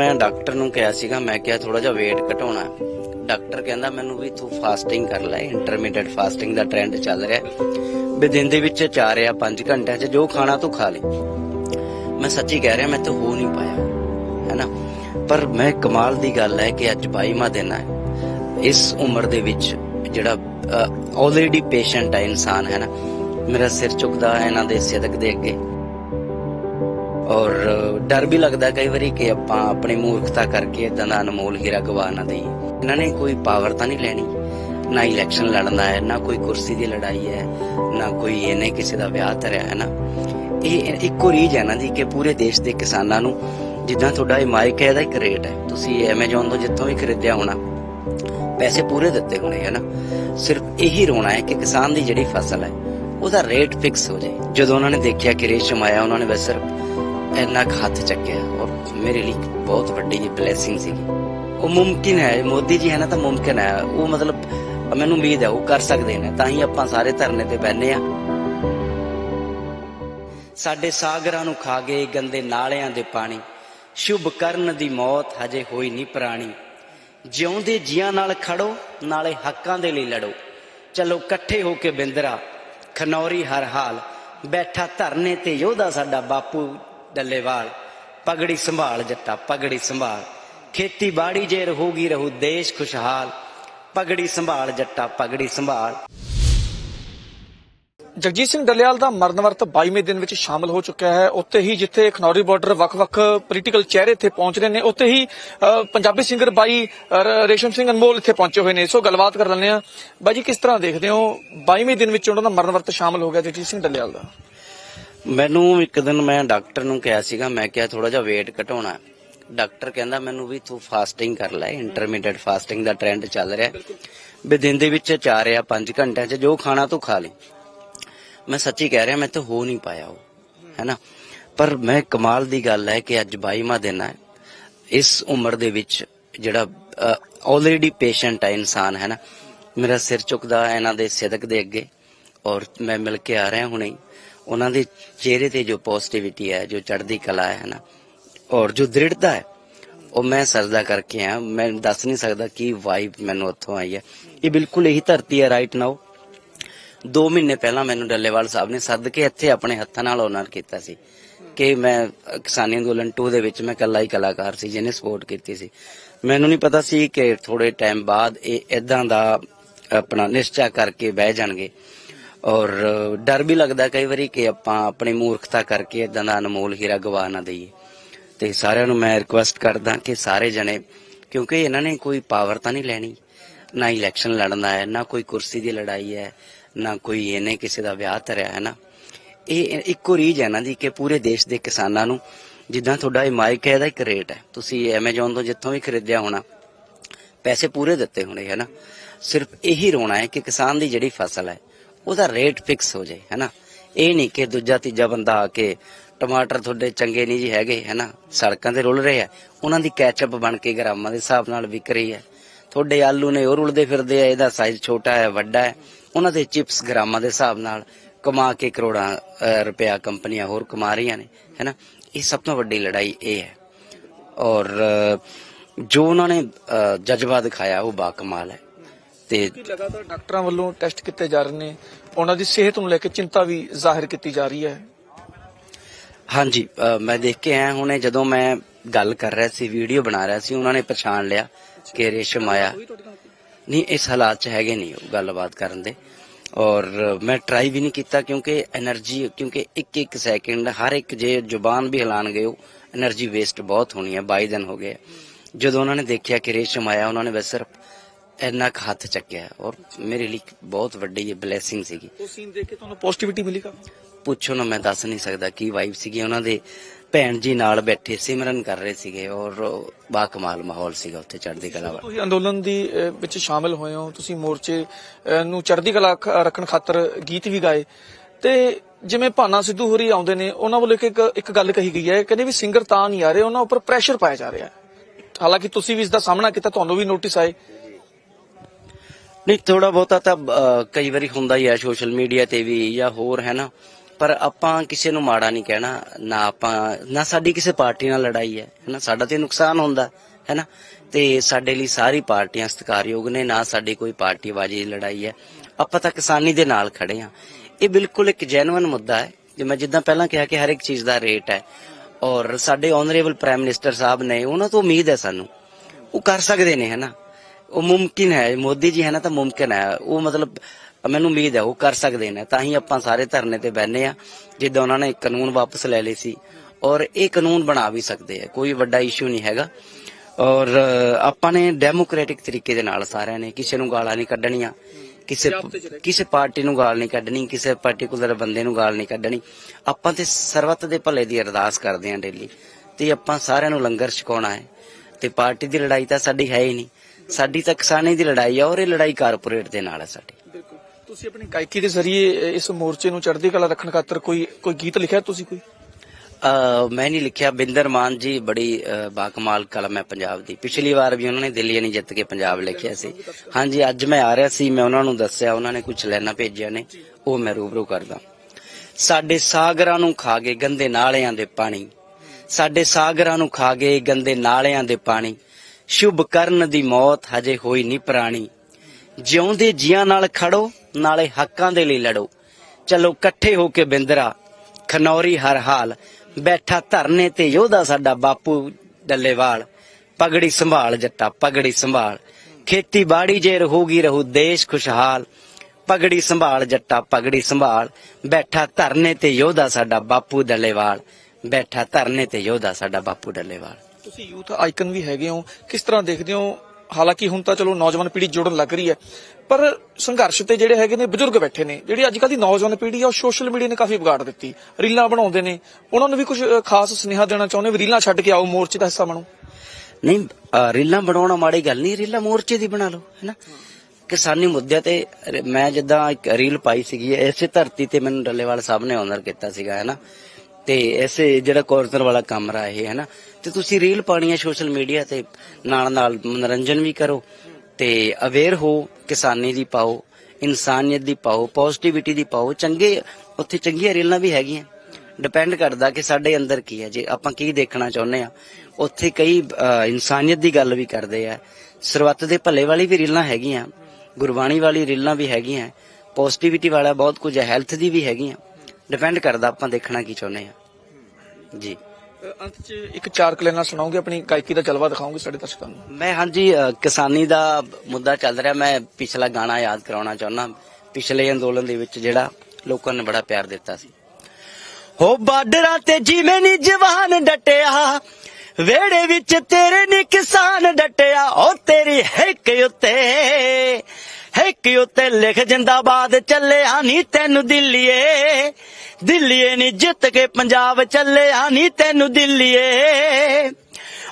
ਮੈਂ ਡਾਕਟਰ ਨੂੰ ਕਿਹਾ ਸੀਗਾ, ਮੈਂ ਕਿਹਾ ਥੋੜਾ ਜਿਹਾ weight ਘਟਾਉਣਾ। ਡਾਕਟਰ ਕਹਿੰਦਾ, ਮੈਨੂੰ ਵੀ ਤੂੰ ਫਾਸਟਿੰਗ ਕਰ ਲੈ ਇੰਟਰਮੀਡੀਏਟ ਫਾਸਟਿੰਗ ਦਾ ਟ੍ਰੈਂਡ ਚੱਲ ਰਿਹਾ ਵੀ ਦਿਨ ਦੇ ਵਿੱਚ 4 ਜਾਂ 5 ਘੰਟਿਆਂ 'ਚ ਜੋ ਖਾਣਾ ਤੂੰ ਖਾ ਲੈ। ਮੈਂ ਸੱਚੀ ਕਹਿ ਰਿਹਾ, ਮੈਂ ਤਾਂ ਹੋ ਨਹੀਂ ਪਾਇਆ ਹੈਨਾ ਪਰ ਮੈਂ ਕਮਾਲ ਦੀ ਗੱਲ ਹੈ ਕਿ ਅੱਜ 22ਵਾਂ ਦਿਨ ਹੈ। ਇਸ ਉਮਰ ਦੇ ਵਿੱਚ ਜਿਹੜਾ ਆਲਰੇਡੀ ਪੇਸ਼ੈਂਟ ਹੈ ਇਨਸਾਨ, ਹੈ ਨਾ? ਮੇਰਾ ਸਿਰ ਝੁਕਦਾ ਹੈ, ਇਹਨਾਂ ਦੇ ਸਿਦਕ ਦੇ ਅੱਗੇ। ਔਰ ਡਰ ਵੀ ਲੱਗਦਾ ਕਈ ਵਾਰੀ ਕਿ ਆਪਾਂ ਆਪਣੀ ਮੂਰਖਤਾ ਕਰਕੇ ਇਦਾਂ ਦਾ ਅਨਮੋਲ ਹੀਰਾ ਗਵਾ ਨਾ ਦਈਏ। ਇਹਨਾਂ ਨੇ ਕੋਈ ਪਾਵਰ ਤਾਂ ਨਹੀਂ ਲੈਣੀ। ਨਾ ਇਲੈਕਸ਼ਨ ਲੜਨਾ ਹੈ, ਨਾ ਕੋਈ ਕੁਰਸੀ ਦੀ ਲੜਾਈ ਹੈ, ਨਾ ਕੋਈ ਇਹਨੇ ਕਿਸੇ ਦਾ ਵਿਆਹ ਧਰਿਆ ਹੈ ਨਾ। ਇਹ ਇੱਕੋ ਰੀਜ ਹੈ ਨਾ ਦੀ ਕਿ ਪੂਰੇ ਦੇਸ਼ ਦੇ ਕਿਸਾਨਾਂ ਨੂੰ ਜਿੱਦਾਂ ਤੁਹਾਡਾ ਇਹ ਮਾਈਕ ਹੈ, ਇਹਦਾ ਇੱਕ ਰੇਟ ਹੈ। ਤੁਸੀਂ ਐਮਾਜ਼ੋਨ ਤੋਂ ਜਿੱਥੋਂ ਵੀ ਖਰੀਦਿਆ ਹੋਣਾ, ਪੈਸੇ ਪੂਰੇ ਦਿੱਤੇ ਹੋਣੇ ਹੈ ਨਾ। ਸਿਰਫ ਇਹੀ ਰੋਣਾ ਹੈ ਕਿ ਕਿਸਾਨ ਦੀ ਜਿਹੜੀ ਫਸਲ ਹੈ, ਉਹਦਾ ਰੇਟ ਫਿਕਸ ਹੋ ਜਾਏ। ਜਦੋਂ ਉਹਨਾਂ ਨੇ ਦੇਖਿਆ ਕਿ ਰੇਸ਼ਮ ਆਇਆ, ਉਹਨਾਂ ਨੇ ਬਸ ਸਿਰਫ ਇੰਨਾ ਕੁ ਹੱਥ ਚੱਕਿਆ ਔਰ ਮੇਰੇ ਲਈ ਬਹੁਤ ਵੱਡੀ ਜੀ ਬਲੇਸਿੰਗ ਸੀਗੀ। ਉਹ ਮੁਮਕਿਨ ਹੈ, ਮੋਦੀ ਜੀ ਹੈ ਨਾ ਤਾਂ ਮੁਮਕਿਨ ਹੈ। ਉਹ ਮਤਲਬ ਮੈਨੂੰ ਉਮੀਦ ਹੈ ਉਹ ਕਰ ਸਕਦੇ ਨੇ, ਤਾਂ ਹੀ ਆਪਾਂ ਸਾਰੇ ਧਰਨੇ ਤੇ ਬੈਠੇ ਆ ਸਾਡੇ ਸਾਗਰਾਂ ਨੂੰ ਖਾ ਗਏ ਗੰਦੇ ਨਾਲਿਆਂ ਦੇ ਪਾਣੀ, ਸ਼ੁਭ ਕਰਨ ਦੀ ਮੌਤ ਹਜੇ ਹੋਈ ਨਹੀਂ ਪ੍ਰਾਣੀ। ਜਿਉਂਦੇ ਜੀਆਂ ਨਾਲ ਖੜੋ, ਨਾਲੇ ਹੱਕਾਂ ਦੇ ਲਈ ਲੜੋ। ਚਲੋ ਇਕੱਠੇ ਹੋ ਕੇ ਬਿੰਦਰਾ, ਖਨੌਰੀ ਹਰ ਹਾਲ, ਬੈਠਾ ਧਰਨੇ ਤੇ ਯੋਧਾ ਸਾਡਾ ਬਾਪੂ ਡੱਲੇਵਾਲ ਪਗੜੀ ਸੰਭਾਲ ਜੱਟਾ, ਪਗੜੀ ਸੰਭਾਲ। ਖੇਤੀਬਾੜੀ ਜੇ ਰਹੂਗੀ, ਰਹੂ ਦੇਸ਼ ਖੁਸ਼ਹਾਲ। ਪਗੜੀ ਸੰਭਾਲ ਜੱਟਾ, ਪਗੜੀ ਸੰਭਾਲ। ਜਗਜੀਤ ਸਿੰਘ ਡੱਲੇਵਾਲ ਦਾ ਮਰਨ ਵਰਤ 22ਵੇਂ ਦਿਨ ਵਿੱਚ ਸ਼ਾਮਲ ਹੋ ਚੁੱਕਿਆ ਹੈ। ਉੱਥੇ ਹੀ ਜਿੱਥੇ ਖਨੌਰੀ ਬਾਰਡਰ ਵੱਖ-ਵੱਖ ਪੋਲੀਟੀਕਲ ਚਿਹਰੇ ਇੱਥੇ ਪਹੁੰਚ ਰਹੇ ਨੇ, ਉੱਥੇ ਹੀ ਪੰਜਾਬੀ ਸਿੰਗਰ ਬਾਈ ਰੇਸ਼ਮ ਸਿੰਘ ਅਨਮੋਲ ਇੱਥੇ ਪਹੁੰਚੇ ਹੋਏ ਨੇ। ਸੋ ਗੱਲਬਾਤ ਕਰ ਲੈਂਦੇ ਆ ਬਾਈ ਜੀ, ਕਿਸ ਤਰ੍ਹਾਂ ਦੇਖਦੇ ਹੋ? 22ਵੇਂ ਦਿਨ ਵਿੱਚ ਉਹਨਾਂ ਦਾ ਮਰਨ ਵਰਤ ਸ਼ਾਮਲ ਹੋ ਗਿਆ ਜਗਜੀਤ ਸਿੰਘ ਡੱਲੇਵਾਲ ਦਾ। ਮੈਨੂੰ ਇੱਕ ਦਿਨ ਮੈਂ ਡਾਕਟਰ ਨੂੰ ਕਿਹਾ ਸੀਗਾ, ਮੈਂ ਕਿਹਾ ਥੋੜਾ ਜਿਹਾ weight ਘਟਾਉਣਾ ਡਾਕਟਰ ਕਹਿੰਦਾ, ਮੈਨੂੰ ਵੀ ਤੂੰ ਫਾਸਟਿੰਗ ਕਰ ਲੈ ਇੰਟਰਮੀਡੀਏਟ ਫਾਸਟਿੰਗ ਦਾ ਟ੍ਰੈਂਡ ਚੱਲ ਰਿਹਾ ਵੀ ਦਿਨ ਦੇ ਵਿੱਚ 4 ਜਾਂ 5 ਘੰਟਿਆਂ 'ਚ ਜੋ ਖਾਣਾ ਤੂੰ ਖਾ ਲੈ। ਮੈਂ ਸੱਚੀ ਕਹਿ ਰਿਹਾ, ਮੈਂ ਤਾਂ ਹੋ ਨਹੀਂ ਪਾਇਆ ਉਹ, ਹੈਨਾ? ਪਰ ਮੈਂ ਕਮਾਲ ਦੀ ਗੱਲ ਹੈ ਕਿ ਅੱਜ 22ਵਾਂ ਦਿਨ ਹੈ। ਇਸ ਉਮਰ ਦੇ ਵਿੱਚ ਜਿਹੜਾ ਆਲਰੇਡੀ ਪੇਸ਼ੈਂਟ ਹੈ ਇਨਸਾਨ ਹੈ ਨਾ ਮੇਰਾ ਸਿਰ ਝੁਕਦਾ ਇਹਨਾਂ ਦੇ ਸਿਦਕ ਦੇ ਅੱਗੇ। ਔਰ ਮੈਂ ਮਿਲ ਕੇ ਆ ਰਿਹਾ ਹੁਣੇ। ਉਹਨਾਂ ਦੇ ਚਿਹਰੇ ਤੇ ਜੋ ਪੋਜ਼ਿਟਿਵਿਟੀ ਹੈ, ਜੋ ਚੜ੍ਹਦੀ ਕਲਾ ਹੈ ਨਾ, ਔਰ ਜੋ ਦ੍ਰਿੜਤਾ ਹੈ, ਉਹ ਮੈਂ ਸਰਦਾ ਕਰਕੇ ਆ ਮੈਂ ਦੱਸ ਨਹੀਂ ਸਕਦਾ ਕੀ ਵਾਈਬ ਮੈਨੂੰ ਉੱਥੋਂ ਆਈ ਹੈ। ਇਹ ਬਿਲਕੁਲ ਇਹੀ ਧਰਤੀ ਹੈ ਰਾਈਟ ਨਾਓ 2 ਮਹੀਨੇ ਪਹਿਲਾਂ ਮੈਨੂੰ ਡੱਲੇਵਾਲ ਸਾਹਿਬ ਨੇ ਸੱਦ ਕੇ ਇੱਥੇ ਆਪਣੇ ਹੱਥਾਂ ਨਾਲ ਓਨਰ ਕੀਤਾ ਸੀ ਕਿ ਮੈਂ ਕਿਸਾਨੀ ਅੰਦੋਲਨ 2 ਦੇ ਵਿੱਚ ਮੈਂ ਇਕੱਲਾ ਹੀ ਕਲਾਕਾਰ ਸੀ, ਜਿਹਨੇ ਸਪੋਰਟ ਕੀਤੀ ਸੀ। ਮੈਨੂੰ ਨਹੀਂ ਪਤਾ ਸੀ ਕਿ ਥੋੜੇ ਟਾਈਮ ਬਾਅਦ ਇਹ ਇਦਾਂ ਦਾ ਆਪਣਾ ਨਿਸ਼ਚਾ ਕਰਕੇ ਬਹਿ ਜਾਣਗੇ। ਔਰ ਡਰ ਵੀ ਲੱਗਦਾ ਕਈ ਵਾਰੀ ਕਿ ਆਪਾਂ ਆਪਣੀ ਮੂਰਖਤਾ ਕਰਕੇ ਇਦਾਂ ਦਾ ਅਨਮੋਲ ਹੀਰਾ ਗਵਾ ਨਾ ਦਈਏ। ਤੇ ਸਾਰਿਆਂ ਨੂੰ ਮੈਂ ਰਿਕੁਐਸਟ ਕਰਦਾ ਕਿ ਸਾਰੇ ਜਣੇ, ਕਿਉਂਕਿ ਇਹਨਾਂ ਨੇ ਕੋਈ ਪਾਵਰ ਤਾਂ ਨਹੀਂ ਲੈਣੀ। ਨਾ ਇਲੈਕਸ਼ਨ ਲੜਨਾ ਹੈ, ਨਾ ਕੋਈ ਕੁਰਸੀ ਦੀ ਲੜਾਈ ਹੈ, ਨਾ ਕੋਈ ਇਹਨੇ ਕਿਸੇ ਦਾ ਵਿਆਹ ਧਰਿਆ ਹੈ ਨਾ। ਇਹ ਇੱਕੋ ਰੀਜ ਹੈ ਨਾ ਦੀ ਕਿ ਪੂਰੇ ਦੇਸ਼ ਦੇ ਕਿਸਾਨਾਂ ਨੂੰ ਜਿੱਦਾਂ ਤੁਹਾਡਾ ਇਹ ਮਾਈਕ ਹੈ ਇਹਦਾ ਇੱਕ ਰੇਟ ਹੈ। ਤੁਸੀਂ ਐਮਾਜ਼ੋਨ ਤੋਂ ਜਿੱਥੋਂ ਵੀ ਖਰੀਦਿਆ ਹੋਣਾ, ਪੈਸੇ ਪੂਰੇ ਦਿੱਤੇ ਹੋਣੇ ਹੈ ਨਾ। ਸਿਰਫ ਇਹੀ ਰੋਣਾ ਹੈ ਕਿ ਕਿਸਾਨ ਦੀ ਜਿਹੜੀ ਫਸਲ ਹੈ ਉਹਦਾ ਰੇਟ ਫਿਕਸ ਹੋ ਜਾਏ, ਹੈ ਇਹ ਨਹੀਂ ਕਿ ਦੂਜਾ ਤੀਜਾ ਬੰਦਾ ਆ ਕੇ ਟਮਾਟਰ ਤੁਹਾਡੇ ਚੰਗੇ ਨਹੀਂ ਜੀ ਹੈਗੇ, ਹੈ ਨਾ? ਸੜਕਾਂ ਤੇ ਰੁਲ ਰਹੇ ਆ ਉਹਨਾਂ ਦੀ ਕੈਚਅਪ ਬਣ ਕੇ ਗ੍ਰਾਮਾਂ ਦੇ ਹਿਸਾਬ ਨਾਲ ਵਿਕ ਰਹੀ ਹੈ। ਤੁਹਾਡੇ ਆਲੂ ਨੇ ਉਹ ਰੁਲਦੇ ਫਿਰਦੇ ਆ, ਇਹਦਾ ਸਾਈਜ਼ ਛੋਟਾ ਹੈ, ਵੱਡਾ ਹੈ। ਉਹਨਾਂ ਦੇ ਚਿਪਸ ਗ੍ਰਾਮਾਂ ਦੇ ਹਿਸਾਬ ਨਾਲ ਕਮਾ ਕੇ ਕਰੋੜਾਂ ਰੁਪਇਆ ਕੰਪਨੀਆਂ ਹੋਰ ਕਮਾ ਰਹੀਆਂ ਨੇ, ਹੈ ਨਾ? ਇਹ ਸਭ ਤੋਂ ਵੱਡੀ ਲੜਾਈ ਇਹ ਹੈ। ਔਰ ਜੋ ਉਹਨਾਂ ਨੇ ਜਜ਼ਬਾ ਦਿਖਾਇਆ ਉਹ ਬਾਕਮਾਲ ਹੈ। ਤੇ ਕਿ ਲਗਾਤਾਰ ਡਾਕਟਰਾਂ ਵੱਲੋਂ ਟੈਸਟ ਕੀਤੇ ਜਾ ਰਹੇ ਨੇ ਉਹਨਾਂ ਦੀ ਸਿਹਤ ਨੂੰ ਲੈ ਕੇ ਚਿੰਤਾ ਵੀ ਜ਼ਾਹਿਰ ਕੀਤੀ ਜਾ ਰਹੀ ਹੈ। ਹਾਂਜੀ ਮੈਂ ਦੇਖ ਕੇ ਆਇਆ ਹੁਣੇ ਜਦੋਂ ਮੈਂ ਗੱਲ ਕਰ ਰਿਹਾ ਸੀ ਵੀਡੀਓ ਬਣਾ ਰਿਹਾ ਸੀ ਉਹਨਾਂ ਨੇ ਪਛਾਣ ਲਿਆ ਕਿ ਰੇਸ਼ਮ ਆਇਆ। ਨਹੀਂ ਇਸ ਹਾਲਾਤ 'ਚ ਹੈਗੇ ਨਹੀਂ ਉਹ ਗੱਲਬਾਤ ਕਰਨ ਦੇ। ਔਰ ਮੈਂ ਟਰਾਈ ਵੀ ਨਹੀਂ ਕੀਤਾ ਕਿਉਂਕਿ એનર્ਜੀ ਕਿਉਂਕਿ ਇੱਕ ਇੱਕ ਸੈਕਿੰਡ ਹਰ ਇੱਕ ਜੇ ਜ਼ੁਬਾਨ ਵੀ ਹਿਲਾਣ ਗਏ ਉਹ એનર્ਜੀ ਵੇਸਟ ਬਹੁਤ ਹੋਣੀ ਹੈ 22 ਦਿਨ ਹੋ ਗਏ। ਜਦੋਂ ਉਹਨਾਂ ਨੇ ਦੇਖਿਆ ਕਿ ਰੇਸ਼ਮ ਆਇਆ ਉਹਨਾਂ ਨੇ ਵੈਸੇ ਸਿਰਫ ਇੰਨਾ ਕੁ ਹੱਥ ਚੱਕਿਆ ਔਰ ਮੇਰੇ ਲਈ ਬਹੁਤ ਵੱਡੀ ਬਲੇਸਿੰਗ ਸੀਗੀ। ਉਹ ਸੀਨ ਦੇਖ ਕੇ ਤੁਹਾਨੂੰ ਪੋਜ਼ਿਟਿਵਿਟੀ ਮਿਲੀ ਕਾ ਪੁੱਛੋ ਨਾ ਮੈਂ ਦੱਸ ਨਹੀਂ ਸਕਦਾ ਕੀ ਵਾਈਬ ਸੀਗੀ। ਉਹਨਾਂ ਦੇ ਭੈਣ ਜੀ ਨਾਲ ਬੈਠੇ ਸਿਮਰਨ ਕਰ ਰਹੇ ਸੀਗੇ ਔਰ ਬਾ ਕਮਾਲ ਮਾਹੌਲ ਸੀਗਾ ਉੱਥੇ ਚੜ੍ਹਦੀ ਕਲਾ ਵਾਲਾ। ਤੁਸੀਂ ਅੰਦੋਲਨ ਦੀ ਅਹ, ਵਿੱਚ ਸ਼ਾਮਿਲ ਹੋਏ ਹੋ। ਤੁਸੀਂ ਮੋਰਚੇ ਅਹ, ਨੂੰ ਚੜ੍ਹਦੀ ਕਲਾ ਖ- ਰੱਖਣ ਖਾਤਰ ਗੀਤ ਵੀ ਗਾਏ। ਤੇ ਜਿਵੇਂ ਭਾਨਾ ਸਿੱਧੂ ਹੋਰੀ ਆਉਂਦੇ ਨੇ ਉਹਨਾਂ ਵੱਲੋਂ ਇੱਕ ਇੱਕ ਗੱਲ ਕਹੀ ਗਈ ਹੈ ਕਹਿੰਦੇ ਵੀ ਸਿੰਗਰ ਤਾਂ ਨਹੀਂ ਆ ਰਹੇ ਉਹਨਾਂ ਉੱਪਰ ਪ੍ਰੈਸ਼ਰ ਪਾਇਆ ਜਾ ਰਿਹਾ ਹੈ। ਹਾਲਾਂਕਿ ਤੁਸੀਂ ਵੀ ਇਸ ਦਾ ਸਾਹਮਣਾ ਕੀਤਾ ਤੁਹਾਨੂੰ ਵੀ ਨੋਟਿਸ ਆਏ। ਨਹੀਂ ਥੋੜਾ ਬਹੁਤਾ ਤਾਂ ਕਈ ਵਾਰੀ ਹੁੰਦਾ ਹੀ ਹੈ ਸੋਸ਼ਲ ਮੀਡੀਆ ਤੇ ਵੀ ਜਾਂ ਹੋਰ ਹੈ ਨਾ। ਪਰ ਆਪਾਂ ਕਿਸੇ ਨੂੰ ਮਾੜਾ ਨਹੀਂ ਕਹਿਣਾ, ਨਾ ਆਪਾਂ, ਨਾ ਸਾਡੀ ਕਿਸੇ ਪਾਰਟੀ ਨਾਲ ਲੜਾਈ ਹੈ ਹੈਨਾ ਸਾਡਾ ਤੇ ਨੁਕਸਾਨ ਹੁੰਦਾ ਹੈਨਾ ਤੇ ਸਾਡੇ ਲਈ ਸਾਰੀ ਪਾਰਟੀਆਂ ਸਤਿਕਾਰਯੋਗ ਨੇ, ਨਾ ਸਾਡੀ ਕੋਈ ਪਾਰਟੀਬਾਜ਼ੀ ਦੀ ਲੜਾਈ ਹੈ। ਆਪਾਂ ਤਾਂ ਕਿਸਾਨੀ ਦੇ ਨਾਲ ਖੜੇ ਆ ਇਹ ਬਿਲਕੁਲ ਇੱਕ ਜੈਨੂਇਨ ਮੁੱਦਾ ਹੈ। ਜੇ ਮੈਂ ਜਿੱਦਾਂ ਪਹਿਲਾਂ ਕਿਹਾ ਕਿ ਹਰ ਇੱਕ ਚੀਜ਼ ਦਾ ਰੇਟ ਹੈ, ਔਰ ਸਾਡੇ ਆਨਰੇਬਲ ਪ੍ਰਾਈਮ ਮਿਨਿਸਟਰ ਸਾਹਿਬ ਨੇ, ਉਹਨਾਂ ਤੋਂ ਉਮੀਦ ਹੈ ਸਾਨੂੰ। ਉਹ ਕਰ ਸਕਦੇ ਨੇ ਹੈਨਾ ਉਹ ਮੁਮਕਿਨ ਹੈ ਮੋਦੀ ਜੀ ਹੈ ਨਾ ਤਾਂ ਮੁਮਕਿਨ ਹੈ। ਉਹ ਮਤਲਬ ਮੈਨੂੰ ਉਮੀਦ ਹੈ ਉਹ ਕਰ ਸਕਦੇ ਨੇ। ਤਾਂ ਹੀ ਆਪਾਂ ਸਾਰੇ ਧਰਨੇ ਤੇ ਬੈਠਨੇ ਆ ਜਿੱਦਾਂ ਉਹਨਾਂ ਨੇ ਕਾਨੂੰਨ ਵਾਪਸ ਲੈ ਲਏ ਸੀ। ਔਰ ਇਹ ਕਾਨੂੰਨ ਬਣਾ ਵੀ ਸਕਦੇ ਆ ਕੋਈ ਵੱਡਾ ਇਸ਼ੂ ਨਹੀਂ ਹੈਗਾ। ਔਰ ਆਪਾਂ ਨੇ ਡੈਮੋਕ੍ਰੈਟਿਕ ਤਰੀਕੇ ਦੇ ਨਾਲ ਸਾਰਿਆਂ ਨੇ ਕਿਸੇ ਨੂੰ ਗਾਲਾਂ ਨਹੀਂ ਕੱਢਣੀਆਂ ਕਿਸੇ ਕਿਸੇ ਪਾਰਟੀ ਨੂੰ ਗਾਲ ਨਹੀਂ ਕੱਢਣੀ ਕਿਸੇ ਪਾਰਟਿਕੂਲਰ ਬੰਦੇ ਨੂੰ ਗਾਲ ਨਹੀਂ ਕੱਢਣੀ। ਆਪਾਂ ਤੇ ਸਰਵਤ ਦੇ ਭਲੇ ਦੀ ਅਰਦਾਸ ਕਰਦੇ ਆਂ ਡੇਲੀ ਤੇ ਆਪਾਂ ਸਾਰਿਆਂ ਨੂੰ ਲੰਗਰ ਛਕਾਉਣਾ ਹੈ। ਤੇ ਪਾਰਟੀ ਦੀ ਲੜਾਈ ਤਾਂ ਸਾਡੀ ਹੈ ਹੀ ਨਹੀਂ। ਸਾਡੀ ਤਾਂ ਕਿਸਾਨੀ ਦੀ ਲੜਾਈ ਹੈ ਔਰ ਇਹ ਲੜਾਈ ਕਾਰਪੋਰੇਟ ਦੇ ਨਾਲ ਹੈ ਸਾਡੀ। ਬਿਲਕੁਲ। ਤੁਸੀਂ ਆਪਣੀ ਗਾਇਕੀ ਦੇ ਜ਼ਰੀਏ ਇਸ ਮੋਰਚੇ ਨੂੰ ਚੜ੍ਹਦੀ ਕਲਾ ਰੱਖਣ ਖਾਤਰ ਕੋਈ ਕੋਈ ਗੀਤ ਲਿਖਿਆ ਤੁਸੀਂ ਕੋਈ? ਮੈਂ ਨਹੀਂ ਲਿਖਿਆ। ਬਿੰਦਰ ਮਾਨ ਜੀ ਬੜੀ ਬਾਕਮਾਲ ਕਲਮ ਹੈ ਪੰਜਾਬ ਦੀ। ਪਿਛਲੀ ਵਾਰ ਵੀ ਉਹਨਾਂ ਨੇ ਦਿੱਲੀ ਨਹੀਂ ਜਿੱਤ ਕੇ ਪੰਜਾਬ ਲਿਖਿਆ ਸੀ। ਹਾਂਜੀ ਅੱਜ ਮੈਂ ਆ ਰਿਹਾ ਸੀ ਮੈਂ ਉਹਨਾਂ ਨੂੰ ਦੱਸਿਆ। ਉਹਨਾਂ ਨੇ ਕੁਝ ਲੈਣਾ ਭੇਜਿਆ ਨੇ ਉਹ ਮੈਂ ਰੂਬਰੂ ਕਰਦਾ। ਸਾਡੇ ਸਾਗਰਾਂ ਨੂੰ ਖਾ ਗਏ ਗੰਦੇ ਨਾਲਿਆਂ ਦੇ ਪਾਣੀ। ਸਾਡੇ ਸਾਗਰਾਂ ਨੂੰ ਖਾ ਗਏ ਗੰਦੇ ਨਾਲਿਆਂ ਦੇ ਪਾਣੀ। ਸ਼ੁਭ ਕਰਨ ਦੀ ਮੌਤ ਹਜੇ ਹੋਈ ਨਹੀਂ ਪ੍ਰਾਣੀ। ਜਿਉਂਦੇ ਜੀਆਂ ਨਾਲ ਖੜੋ, ਨਾਲੇ ਹੱਕਾਂ ਦੇ ਲਈ ਲੜੋ। ਚਲੋ ਇਕੱਠੇ ਹੋ ਕੇ ਬਿੰਦਰਾ, ਖਨੌਰੀ ਹਰ ਹਾਲ। ਬੈਠਾ ਧਰਨੇ ਤੇ ਯੋਧਾ ਸਾਡਾ ਬਾਪੂ ਡੱਲੇਵਾਲ। ਪਗੜੀ ਸੰਭਾਲ ਜੱਟਾ, ਪਗੜੀ ਸੰਭਾਲ। ਖੇਤੀ ਬਾੜੀ ਜੇ ਰਹੂਗੀ ਰਹੂ ਦੇਸ਼ ਖੁਸ਼ਹਾਲ। ਪਗੜੀ ਸੰਭਾਲ ਜੱਟਾ, ਪਗੜੀ ਸੰਭਾਲ। ਬੈਠਾ ਧਰਨੇ ਤੇ ਯੋਧਾ ਸਾਡਾ ਬਾਪੂ ਡੱਲੇਵਾਲ। ਬੈਠਾ ਧਰਨੇ ਤੇ ਯੋਧਾ ਸਾਡਾ ਬਾਪੂ ਡੱਲੇਵਾਲ। ਤੁਸੀਂ ਯੂਥ ਆਈਕਨ ਵੀ ਹੈਗੇ ਹੋ, ਕਿਸ ਤਰ੍ਹਾਂ ਦੇਖਦੇ ਹੋ? ਹਾਲਾਂਕਿ ਹੁਣ ਤਾਂ ਚਲੋ ਨੌਜਵਾਨ ਪੀੜ੍ਹੀ ਜੁੜਨ ਲੱਗ ਰਹੀ ਹੈ, ਪਰ ਸੰਘਰਸ਼ ਤੇ ਜਿਹੜੇ ਹੈਗੇ ਨੇ ਬਜ਼ੁਰਗ ਬੈਠੇ ਨੇ, ਜਿਹੜੀ ਅੱਜ ਕੱਲ੍ਹ ਦੀ ਨੌਜਵਾਨ ਪੀੜ੍ਹੀ ਆ, ਉਹ ਸੋਸ਼ਲ ਮੀਡੀਆ ਨੇ ਕਾਫੀ ਵਿਗਾੜ ਦਿੱਤੀ, ਰੀਲਾਂ ਬਣਾਉਂਦੇ ਨੇ। ਉਹਨਾਂ ਨੂੰ ਵੀ ਕੁਝ ਖਾਸ ਸੁਨੇਹਾ ਦੇਣਾ ਚਾਹੁੰਦੇ ਵੀ ਰੀਲਾਂ ਛੱਡ ਕੇ ਆਓ, ਮੋਰਚੇ ਦਾ ਹਿੱਸਾ ਬਣੋ? ਨਹੀਂ ਰੀਲਾਂ ਬਣਾਉਣਾ ਮਾੜੀ ਗੱਲ ਨਹੀਂ, ਰੀਲਾਂ ਮੋਰਚੇ ਦੀ ਬਣਾ ਲਓ, ਹੈਨਾ? ਕਿਸਾਨੀ ਮੁੱਦਿਆਂ ਤੇ ਮੈਂ ਜਿੱਦਾਂ ਇੱਕ ਰੀਲ ਪਾਈ ਸੀਗੀ ਐਸੇ ਧਰਤੀ ਤੇ ਮੈਨੂੰ ਡੱਲੇਵਾਲ ਸਾਹਿਬ ਨੇ ਆਨਰ ਕੀਤਾ ਸੀਗਾ, ਹੈਨਾ? ਤੇ ਐਸੇ ਜਿਹੜਾ ਕੋਰਨਰ ਵਾਲਾ ਕਮਰਾ ਇਹ, ਹੈ ਨਾ? ਤੇ ਤੁਸੀਂ ਰੀਲ ਪਾਣੀ ਸੋਸ਼ਲ ਮੀਡੀਆ ਤੇ, ਨਾਲ ਨਾਲ ਮਨੋਰੰਜਨ ਵੀ ਕਰੋ ਤੇ ਅਵੇਅਰ ਹੋ, ਕਿਸਾਨੀ ਦੀ ਪਾਓ, ਇਨਸਾਨੀਅਤ ਦੀ ਪਾਓ ਪੋਜ਼ਿਟਿਵਿਟੀ ਦੀ ਪਾਓ, ਚੰਗੇ, ਉੱਥੇ ਚੰਗੀਆਂ ਰੀਲਾਂ ਵੀ ਹੈਗੀਆਂ। ਡਿਪੈਂਡ ਕਰਦਾ ਕਿ ਸਾਡੇ ਅੰਦਰ ਕੀ ਹੈ। ਜੇ ਆਪਾਂ ਕੀ ਦੇਖਣਾ ਚਾਹੁੰਦੇ ਆ, ਉੱਥੇ ਕਈ ਇਨਸਾਨੀਅਤ ਦੀ ਗੱਲ ਵੀ ਕਰਦੇ ਆ। ਸਰਵੱਤ ਦੇ ਭਲੇ ਵਾਲੀ ਵੀ ਰੀਲਾਂ ਹੈਗੀਆਂ, ਗੁਰਬਾਣੀ ਵਾਲੀ ਰੀਲਾਂ ਵੀ ਹੈਗੀਆਂ ਪੋਜ਼ਿਟਿਵਿਟੀ ਵਾਲਾ ਬਹੁਤ ਕੁਝ ਹੈਲਥ ਦੀ ਵੀ ਹੈਗੀਆਂ। ਡਿਪੈਂਡ ਕਰਦਾ ਆਪਾਂ ਦੇਖਣਾ ਕੀ ਚਾਹੁੰਦੇ ਆ ਜੀ। ਅੰਤ 'ਚ ਇੱਕ ਚਾਰ ਕਲੈਨਾ ਸੁਣਾਓਗੇ ਆਪਣੀ ਗਾਇਕੀ ਦਾ ਜਲਵਾ ਦਿਖਾਓਗੇ ਸਾਡੇ ਦਰਸ਼ਕਾਂ ਨੂੰ? ਮੈਂ ਹਾਂਜੀ ਕਿਸਾਨੀ ਦਾ ਮੁੱਦਾ ਚੱਲ ਰਿਹਾ। ਮੈਂ ਪਿਛਲਾ ਗਾਣਾ ਯਾਦ ਕਰਾਉਣਾ ਚਾਹੁੰਦਾ। ਪਿਛਲੇ ਅੰਦੋਲਨ ਦੇ ਵਿੱਚ ਜਿਹੜਾ ਲੋਕਾਂ ਨੇ ਬੜਾ ਪਿਆਰ ਦਿੱਤਾ ਸੀ। ਹੋ ਬਾਰਡਰਾਂ ਤੇ ਜਿਵੇਂ ਨੀ ਜਵਾਨ ਡਟਿਆ ਵੇੜੇ ਵਿੱਚ ਤੇਰੇ ਨੀ ਕਿਸਾਨ ਡਟਿਆ ਉਹ ਤੇਰੀ ਹਿੱਕ ਉੱਤੇ। ਹਿੱਕ ਉੱਤੇ ਲਿਖ ਜਿੰਦਾਬਾਦ, ਚੱਲਿਆ ਨੀ ਤੈਨੂੰ ਦਿੱਲੀਏ। ਦਿੱਲੀਏ ਨੀ ਜਿੱਤ ਕੇ ਪੰਜਾਬ, ਚੱਲਿਆ ਨੀ ਤੈਨੂੰ ਦਿੱਲੀਏ।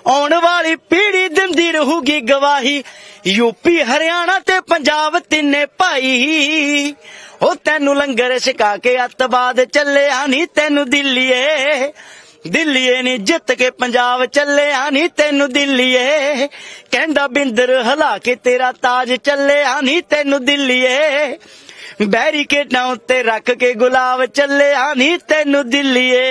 ਆਉਣ ਵਾਲੀ ਪੀੜ੍ਹੀ ਦਿੰਦੀ ਰਹੂਗੀ ਗਵਾਹੀ। ਯੂਪੀ ਹਰਿਆਣਾ ਤੇ ਪੰਜਾਬ ਤਿੰਨੇ ਭਾਈ। ਉਹ ਤੈਨੂੰ ਲੰਗਰ ਛਕਾ ਕੇ ਅੱਤਵਾਦ, ਚੱਲਿਆ ਨਹੀਂ ਤੈਨੂੰ ਦਿੱਲੀਏ। ਦਿੱਲੀਏ ਨਹੀਂ ਜਿੱਤ ਕੇ ਪੰਜਾਬ ਚੱਲਿਆ ਨਹੀਂ ਤੈਨੂੰ ਦਿੱਲੀਏ। ਕਹਿੰਦਾ ਬਿੰਦਰ, ਹਲਾ ਕੇ ਤੇਰਾ ਤਾਜ ਚੱਲਿਆ ਨਹੀਂ ਤੈਨੂੰ ਦਿੱਲੀਏ। ਬੈਰੀਕੇਡਾਂ ਉੱਤੇ ਰੱਖ ਕੇ ਗੁਲਾਬ ਚੱਲਿਆ ਨਹੀਂ ਤੈਨੂੰ ਦਿੱਲੀਏ।